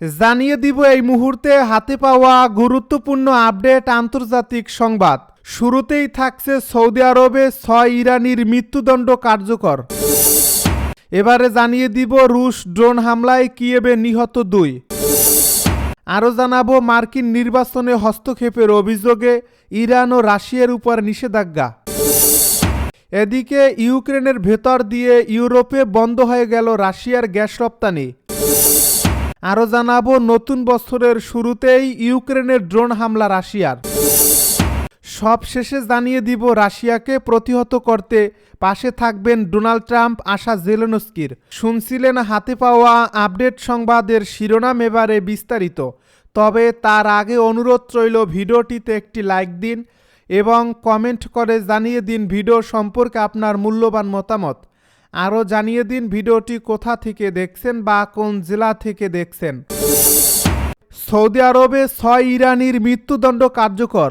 জানিয়ে দিব এই মুহূর্তে হাতে পাওয়া গুরুত্বপূর্ণ আপডেট আন্তর্জাতিক সংবাদ। শুরুতেই থাকছে সৌদি আরবে ছয় ইরানির মৃত্যুদণ্ড কার্যকর। এবারে জানিয়ে দিব রুশ ড্রোন হামলায় কিয়েবে নিহত দুই। আরও জানাব মার্কিন নির্বাচনে হস্তক্ষেপের অভিযোগে ইরান ও রাশিয়ার উপর নিষেধাজ্ঞা। এদিকে ইউক্রেনের ভেতর দিয়ে ইউরোপে বন্ধ হয়ে গেল রাশিয়ার গ্যাস রপ্তানি। আরও জানাব, নতুন বছরের শুরুতেই ইউক্রেনের ড্রোন হামলা রাশিয়ার। সব শেষে জানিয়ে দিব, রাশিয়াকে প্রতিহত করতে পাশে থাকবেন ডোনাল্ড ট্রাম্প, আশা জেলেনস্কির। শুনছিলেন হাতে পাওয়া আপডেট সংবাদের শিরোনাম এবারে বিস্তারিত। তবে তার আগে অনুরোধ রইল, ভিডিওটিতে একটি লাইক দিন এবং কমেন্ট করে জানিয়ে দিন ভিডিও সম্পর্কে আপনার মূল্যবান মতামত। আরও জানিয়ে দিন ভিডিওটি কোথা থেকে দেখছেন বা কোন জেলা থেকে দেখছেন। সৌদি আরবে ছয় ইরানির মৃত্যুদণ্ড কার্যকর।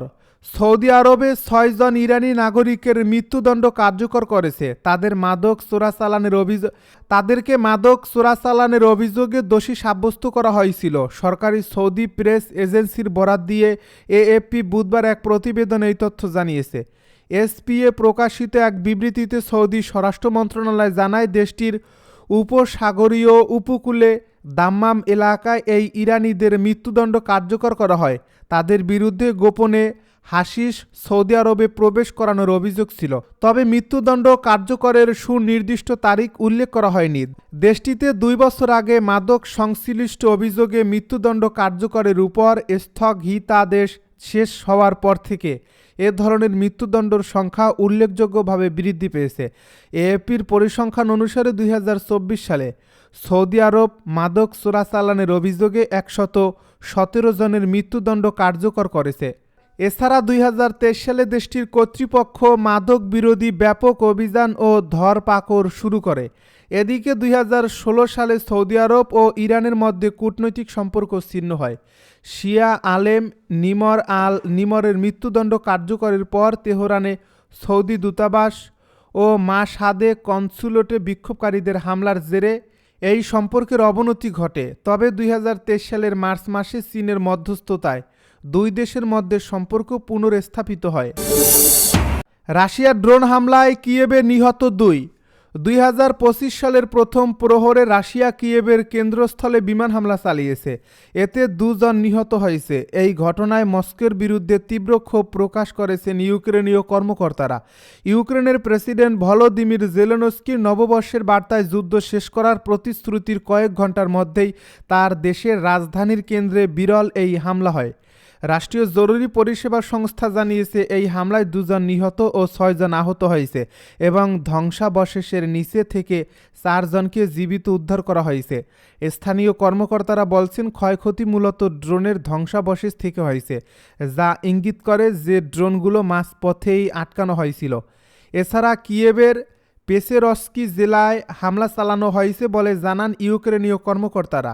সৌদি আরবে ছয়জন ইরানি নাগরিকের মৃত্যুদণ্ড কার্যকর করেছে। তাদের মাদক চোরাচালানের অভিযোগ তাদেরকে মাদক চোরাচালানের অভিযোগে দোষী সাব্যস্ত করা হয়েছিল। সরকারি সৌদি প্রেস এজেন্সির বরাত দিয়ে এএফপি বুধবার এক প্রতিবেদন এই তথ্য জানিয়েছে। এসপিএ প্রকাশিত এক বিবৃতিতে সৌদি স্বরাষ্ট্র মন্ত্রণালয় জানায়, দেশটির উপসাগরীয় উপকূলে দাম্মাম এলাকায় এই ইরানিদের মৃত্যুদণ্ড কার্যকর করা হয়। তাদের বিরুদ্ধে গোপনে হাসিস সৌদি আরবে প্রবেশ করানোর অভিযোগ ছিল। তবে মৃত্যুদণ্ড কার্যকরের সুনির্দিষ্ট তারিখ উল্লেখ করা হয়নি। দেশটিতে দুই বছর আগে মাদক সংশ্লিষ্ট অভিযোগে মৃত্যুদণ্ড কার্যকরের উপর স্থগিতাদেশ শেষ হওয়ার পর থেকে এ ধরনের মৃত্যুদণ্ডর সংখ্যা উল্লেখযোগ্যভাবে বৃদ্ধি পেয়েছে। এএপির পরিসংখ্যান অনুসারে দুই হাজার চব্বিশ সালে সৌদি আরব মাদক চোরাচালানের অভিযোগে একশত সতেরো জনের মৃত্যুদণ্ড কার্যকর করেছে। এছাড়া দুই হাজার তেইশ সালে দেশটির কর্তৃপক্ষ মাদক বিরোধী ব্যাপক অভিযান ও ধরপাকড় শুরু করে। এদিকে দুই হাজার ষোলো সালে সৌদি আরব ও ইরানের মধ্যে কূটনৈতিক সম্পর্ক ছিন্ন হয়। শিয়া আলেম নিমর আল নিমরের মৃত্যুদণ্ড কার্যকরের পর তেহরানে সৌদি দূতাবাস ও মাসাদে কনসুলেটে বিক্ষোভকারীদের হামলার জেরে এই সম্পর্কের অবনতি ঘটে। তবে দুই হাজার তেইশ সালের মার্চ মাসে চীনের মধ্যস্থতায় দুই দেশের মধ্যে সম্পর্ক পুনর্স্থাপিত হয়। রাশিয়ার ড্রোন হামলায় কিয়েবে নিহত দুই। দুই সালের প্রথম প্রহরে রাশিয়া কিয়েবের কেন্দ্রস্থলে বিমান হামলা চালিয়েছে। এতে দুজন নিহত হয়েছে। এই ঘটনায় মস্কোর বিরুদ্ধে তীব্র ক্ষোভ প্রকাশ করেছেন ইউক্রেনীয় কর্মকর্তারা। ইউক্রেনের প্রেসিডেন্ট ভলোদিমির জেলেনস্কির নববর্ষের বার্তায় যুদ্ধ শেষ করার প্রতিশ্রুতির কয়েক ঘণ্টার মধ্যেই তার দেশের রাজধানীর কেন্দ্রে বিরল এই হামলা হয়। রাষ্ট্রীয় জরুরি পরিষেবা সংস্থা জানিয়েছে, এই হামলায় দুজন নিহত ও ছয়জন আহত হয়েছে এবং ধ্বংসাবশেষের নিচে থেকে চারজনকে জীবিত উদ্ধার করা হয়েছে। স্থানীয় কর্মকর্তারা বলছেন ক্ষয়ক্ষতি মূলত ড্রোনের ধ্বংসাবশেষ থেকে হয়েছে, যা ইঙ্গিত করে যে ড্রোনগুলো মাঝপথেই আটকানো হয়েছিল। এছাড়া কিয়েবের পেসেরস্কি জেলায় হামলা চালানো হয়েছে বলে জানান ইউক্রেনীয় কর্মকর্তারা।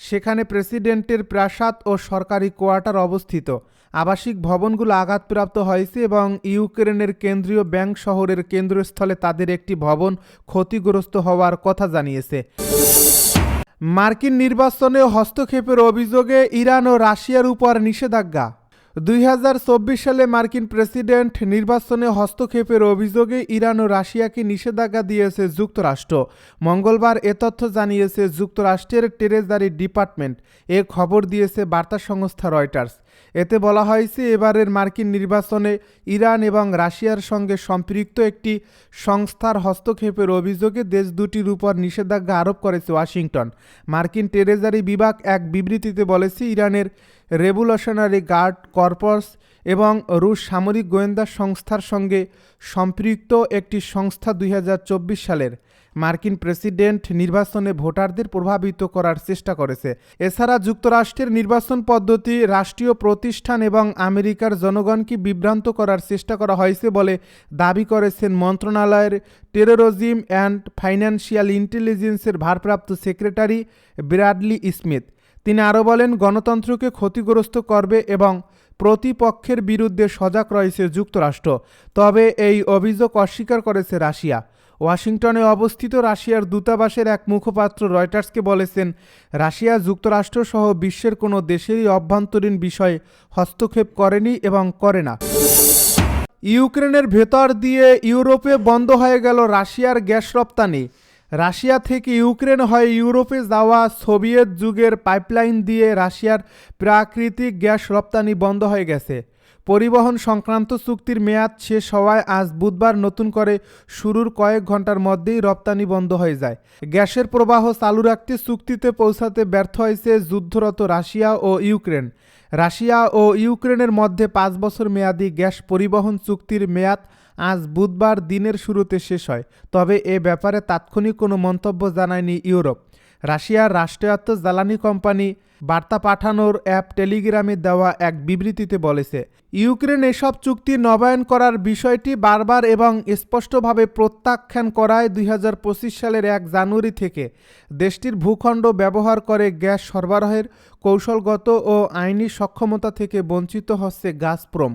সেখানে প্রেসিডেন্টের প্রাসাদ ও সরকারি কোয়ার্টার অবস্থিত। আবাসিক ভবনগুলো আঘাতপ্রাপ্ত হয়েছে এবং ইউক্রেনের কেন্দ্রীয় ব্যাংক শহরের কেন্দ্রস্থলে তাদের একটি ভবন ক্ষতিগ্রস্ত হওয়ার কথা জানিয়েছে। মার্কিন নির্বাচনে হস্তক্ষেপের অভিযোগে ইরান ও রাশিয়ার উপর নিষেধাজ্ঞা। দুই হাজার চব্বিশ সালে মার্কিন প্রেসিডেন্ট নির্বাচনে হস্তক্ষেপের অভিযোগে ইরান ও রাশিয়াকে নিষেধাজ্ঞা দিয়েছে যুক্তরাষ্ট্র। মঙ্গলবার এ তথ্য জানিয়েছে যুক্তরাষ্ট্রের টেরেজারি ডিপার্টমেন্ট। এ খবর দিয়েছে বার্তা সংস্থা রয়টার্স। এতে বলা হয়েছে এবারের মার্কিন নির্বাচনে ইরান এবং রাশিয়ার সঙ্গে সম্পৃক্ত একটি সংস্থার হস্তক্ষেপের অভিযোগে দেশ দুটির উপর নিষেধাজ্ঞা আরোপ করেছে ওয়াশিংটন। মার্কিন টেরেজারি বিভাগ এক বিবৃতিতে বলেছে, ইরানের রেভুলেশনারি গার্ড কর্পস এবং রুশ সামরিক গোয়েন্দা সংস্থার সঙ্গে সম্পৃক্ত একটি সংস্থা দুই হাজার চব্বিশ সালের মার্কিন প্রেসিডেন্ট নির্বাচনে ভোটারদের প্রভাবিত করার চেষ্টা করেছে। এছাড়া যুক্তরাষ্ট্রের নির্বাচন পদ্ধতি, রাষ্ট্রীয় প্রতিষ্ঠান এবং আমেরিকার জনগণকে বিভ্রান্ত করার চেষ্টা করা হয়েছে বলে দাবি করেছেন মন্ত্রণালয়ের টেরোরিজম অ্যান্ড ফাইন্যান্সিয়াল ইন্টেলিজেন্সের ভারপ্রাপ্ত সেক্রেটারি ব্র্যাডলি স্মিথ। তিনি আরও বলেন, গণতন্ত্রকে ক্ষতিগ্রস্ত করবে এবং প্রতিপক্ষের বিরুদ্ধে সজাগ রয়েছে যুক্তরাষ্ট্র। তবে এই অভিযোগ অস্বীকার করেছে রাশিয়া। ওয়াশিংটনে অবস্থিত রাশিয়ার দূতাবাসের এক মুখপাত্র রয়টার্সকে বলেছেন, রাশিয়া যুক্তরাষ্ট্র সহ বিশ্বের কোনো দেশেরই অভ্যন্তরীণ বিষয়ে হস্তক্ষেপ করেনি এবং করে না। ইউক্রেনের ভেতর দিয়ে ইউরোপে বন্ধ হয়ে গেল রাশিয়ার গ্যাস রপ্তানি। রাশিয়া থেকে ইউক্রেন হয়ে ইউরোপে যাওয়া সোভিয়েত যুগের পাইপলাইন দিয়ে রাশিয়ার প্রাকৃতিক গ্যাস রপ্তানি বন্ধ হয়ে গেছে। পরিবহন সংক্রান্ত চুক্তির মেয়াদ শেষ হওয়ায় আজ বুধবার নতুন করে শুরুর কয়েক ঘণ্টার মধ্যেই রপ্তানি বন্ধ হয়ে যায়। গ্যাসের প্রবাহ চালু রাখতে চুক্তিতে পৌঁছাতে ব্যর্থ হয়েছে যুদ্ধরত রাশিয়া ও ইউক্রেন। রাশিয়া ও ইউক্রেনের মধ্যে পাঁচ বছর মেয়াদী গ্যাস পরিবহন চুক্তির মেয়াদ আজ বুধবার দিনের শুরুতে শেষ হয়। তবে এ ব্যাপারে তাৎক্ষণিক কোনো মন্তব্য জানায়নি ইউরোপ। রাশিয়ার রাষ্ট্রায়ত্ত জ্বালানি কোম্পানি বার্তা পাঠানোর অ্যাপ টেলিগ্রামে দেওয়া এক বিবৃতিতে বলেছে, ইউক্রেন এসব চুক্তি নবায়ন করার বিষয়টি বারবার এবং স্পষ্টভাবে প্রত্যাখ্যান করায় দুই হাজার পঁচিশ সালের এক জানুয়ারি থেকে দেশটির ভূখণ্ড ব্যবহার করে গ্যাস সরবরাহের কৌশলগত ও আইনি সক্ষমতা থেকে বঞ্চিত হচ্ছে গাজপ্রম।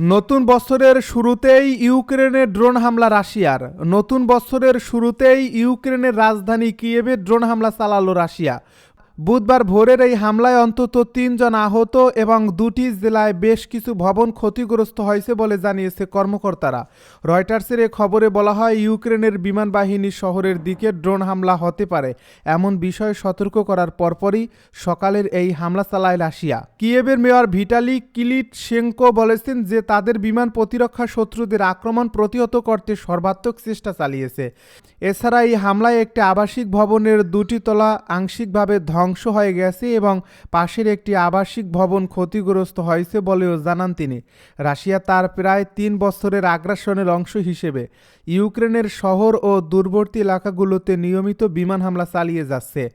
নতুন বছরের শুরুতেই ইউক্রেনে ড্রোন হামলা রাশিয়ার। নতুন বছরের শুরুতেই ইউক্রেনের রাজধানী কিয়েভে ড্রোন হামলা চালালো রাশিয়া। বুধবার ভোরের এই হামলায় অন্তত তিনজন আহত এবং দুটি জেলায় বেশ কিছু ভবন ক্ষতিগ্রস্ত হয়েছে বলে জানিয়েছে কর্মকর্তারা। রয়টার্সের এ খবরে বলা হয়, ইউক্রেনের বিমান বাহিনী শহরের দিকে ড্রোন হামলা হতে পারে এমন বিষয়ে সতর্ক করার পরপরই সকালের এই হামলা চালায় রাশিয়া। কিয়েবের মেয়র ভিটালি কিলিট শেঙ্কো বলেছেন যে, তাদের বিমান প্রতিরক্ষা শত্রুদের আক্রমণ প্রতিহত করতে সর্বাত্মক চেষ্টা চালিয়েছে। এছাড়া এই হামলায় একটি আবাসিক ভবনের দুটি তলা আংশিকভাবে ধ্বংস হয়ে গেছে এবং পাশের একটি আবাসিক ভবন ক্ষতিগ্রস্ত হয়েছে বলেও জানান তিনি। রাশিয়া তার প্রায় তিন বছরের আগ্রাসনের অংশ হিসেবে ইউক্রেনের শহর ও দূরবর্তী এলাকাগুলোতে নিয়মিত বিমান হামলা চালিয়ে যাচ্ছে।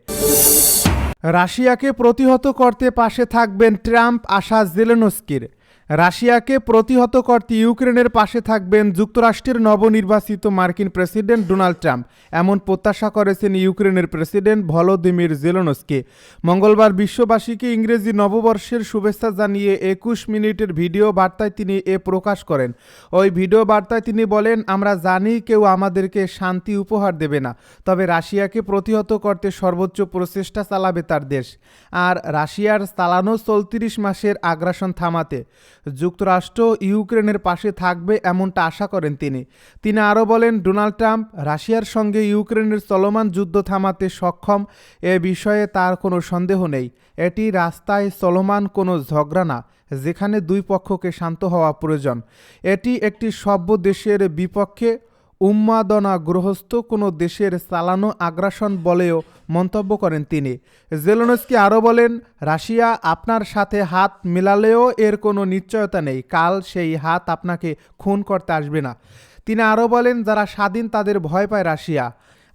রাশিয়াকে প্রতিহত করতে পাশে থাকবেন ট্রাম্প, আশা জেলেনস্কির। রাশিয়াকে প্রতিহত করতে ইউক্রেনের পাশে থাকবেন যুক্তরাষ্ট্রের নবনির্বাচিত মার্কিন প্রেসিডেন্ট ডোনাল্ড ট্রাম্প। এমন প্রত্যাশা করেছেন ইউক্রেনের প্রেসিডেন্ট ভলোদিমির জেলনস্কি। মঙ্গলবার বিশ্ববাসীকে ইংরেজি নববর্ষের শুভেচ্ছা জানিয়ে একুশ মিনিটের ভিডিও বার্তায় তিনি এ প্রকাশ করেন। ওই ভিডিও বার্তায় তিনি বলেন, আমরা জানি কেউ আমাদেরকে শান্তি উপহার দেবে না, তবে রাশিয়াকে প্রতিহত করতে সর্বোচ্চ প্রচেষ্টা চালাবে তার দেশ। আর রাশিয়ার চালানো চৌত্রিশ মাসের আগ্রাসন থামাতে যুক্তরাষ্ট্র ইউক্রেনের পাশে থাকবে এমনটা আশা করেন তিনি। তিনি আরও বলেন, ডোনাল্ড ট্রাম্প রাশিয়ার সঙ্গে ইউক্রেনের চলমান যুদ্ধ থামাতে সক্ষম, এ বিষয়ে তার কোনো সন্দেহ নেই। এটি রাস্তায় চলমান কোনো ঝগড়া না, যেখানে দুই পক্ষকে শান্ত হওয়া প্রয়োজন। এটি একটি সভ্য দেশের বিপক্ষে উন্মাদনাগ্রস্ত কোনো দেশের চালানো আগ্রাসন বলেও মন্তব্য করেন তিনি। জেলোনস্কি আরও বলেন, রাশিয়া আপনার সাথে হাত মেলালেও এর কোনো নিশ্চয়তা নেই। কাল সেই হাত আপনাকে খুন করতে আসবে না। তিনি আরও বলেন, যারা স্বাধীন তাদের ভয় পায় রাশিয়া।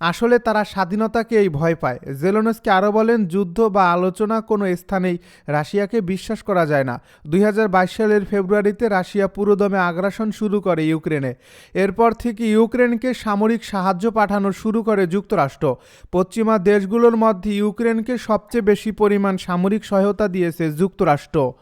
আসলে তারা স্বাধীনতাকেই ভয় পায়। জেলোনস্কি আরও বলেন, যুদ্ধ বা আলোচনা কোনো স্থানেই রাশিয়াকে বিশ্বাস করা যায় না। দুই হাজার বাইশ সালের ফেব্রুয়ারিতে রাশিয়া পুরোদমে আগ্রাসন শুরু করে ইউক্রেনে। এরপর থেকে ইউক্রেনকে সামরিক সাহায্য পাঠানো শুরু করে যুক্তরাষ্ট্র। পশ্চিমা দেশগুলোর মধ্যে ইউক্রেনকে সবচেয়ে বেশি পরিমাণ সামরিক সহায়তা দিয়েছে যুক্তরাষ্ট্র।